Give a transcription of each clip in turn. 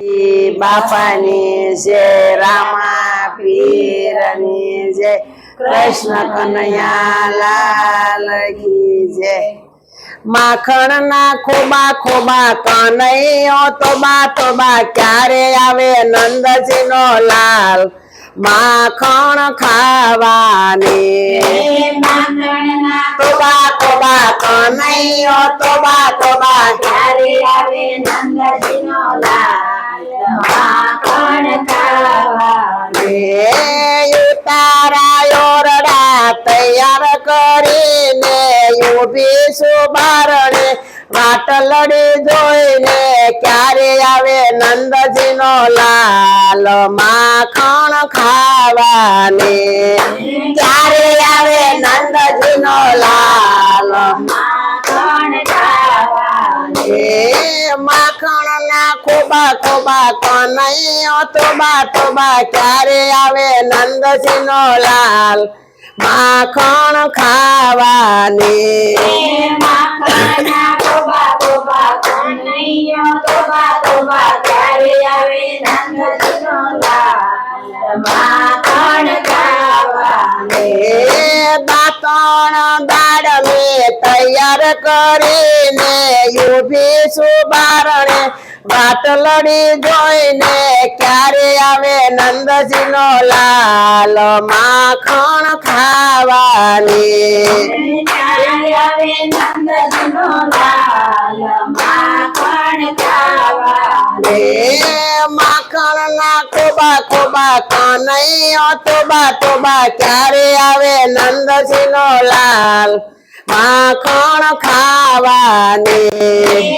બાપાની જય રામા પીરની જય કૃષ્ણ કનૈયા કી જય માખણ ના ખોબા ખોબા કનૈયો તો બા તો બા ક્યારે આવે નંદજી નો લાલ? માખણ ખાવાની. તોબા તોબા કનૈયો તોબા તોબા ક્યારે આવે નંદજીનો લાલ? તારા યોરડા તૈયાર કરીને ઊભી સુભારણે વાટ લડી જોઈને ક્યારે આવે નંદજી નો લાલ માખણ ખાવાની? ક્યારે આવે નંદજી નો લાલ માખણ ના ખોબા ખોબા કનૈયો તોબા તોબા ક્યારે આવે નંદજી નો લાલ? માખણ ખાવાની. દાંતણ દાડ મે તૈયાર કરીને યુભી સુબારણે વાત લડી જોઈને ક્યારે આવે નંદજી નો લાલ માખણ ખાવાની? ક્યારે આવે નંદજીનો લાલ માખણ ના કોબા કોબા કનૈયો તોબા તોબા ક્યારે આવે નંદજી નો લાલ? માખણ ખાવાની.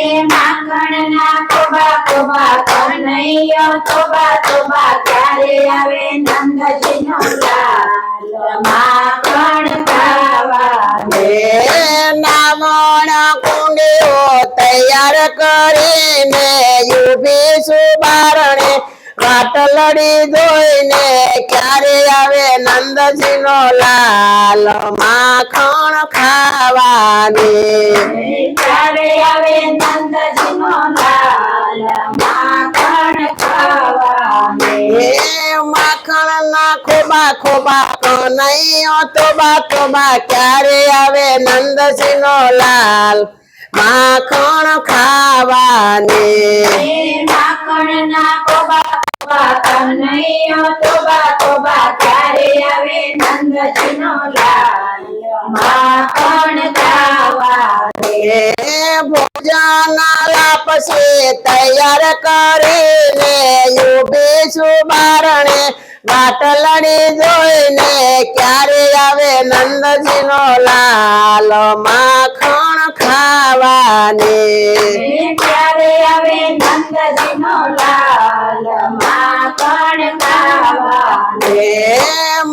એ માખણના ગોબા ગોબા કનૈયો તોબા તોબા ક્યારે આવે નંદજીનો લાલ? માખણ ખાવાને. એ નામણ કુંડીઓ તૈયાર કરીને ઊભી બારણે વાટ લડી જોઈને ક્યારે આવે નંદજી નો લાલ માખણ ખાવાની? ક્યારે આવે નંદજીનો લાલ માખણ ખાવાની? એ માખણ ના ખોબા ખોબા કનૈયો તોબા તોબા ક્યારે આવે નંદજી નો લાલ માખણ ખાવાની. એ માખણના ગોબા ગોબા કનૈયો તોબા તોબા ક્યારે આવે નંદજીનો લાલ માખણ ખાવાની. ભોજન પછી તૈયાર કરીને ઊભી સુબારણે બાટલણી લડી જોઈને ક્યારે આવે નંદજી નો લાલ. માખણ ખાવાની ક્યારે આવે નંદજીનો લાલ માખણ ખાવાને.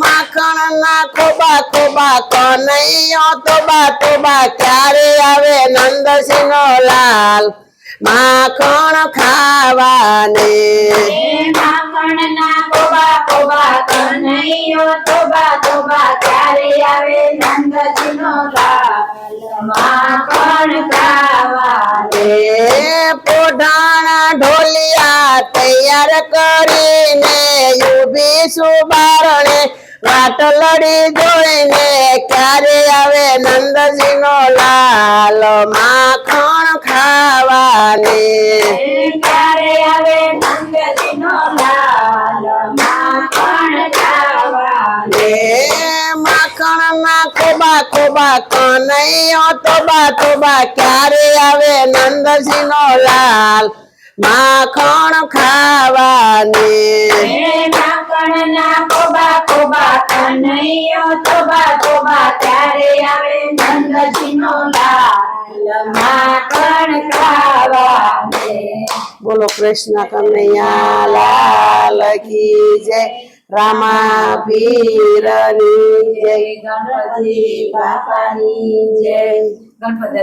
માખણ ના ખોબા ખોબા કનૈયો તોબા તોબા ક્યારે આવે નંદજી નો લાલ માખણ ખાવાની. એ માખણના ગોબા ગોબા કનૈયો તોબા તોબા ક્યારે આવે નંદજીનો લાલ માખણ ખાવાની એ પોઢાણા ઢોલિયા તૈયાર કરીને યુબી સુબારણે વાટ લડી જોઈને ક્યારે આવે નંદજી નો લાલ માખણ ખાવાની? માખણ ના ખોબા ખોબા કનૈયો તોબા તોબા ક્યારે આવે નંદજી નો લાલ માખણ ખાવાને કનૈયો તોબા તોબા ક્યારે આવે નંદજીનો લાલ? માખણ ખાવાની. બોલો કૃષ્ણ કનૈયા લાલ કી જય. રામા પીરની જય. ગણપતિ બાપાની જય. ગણપતિ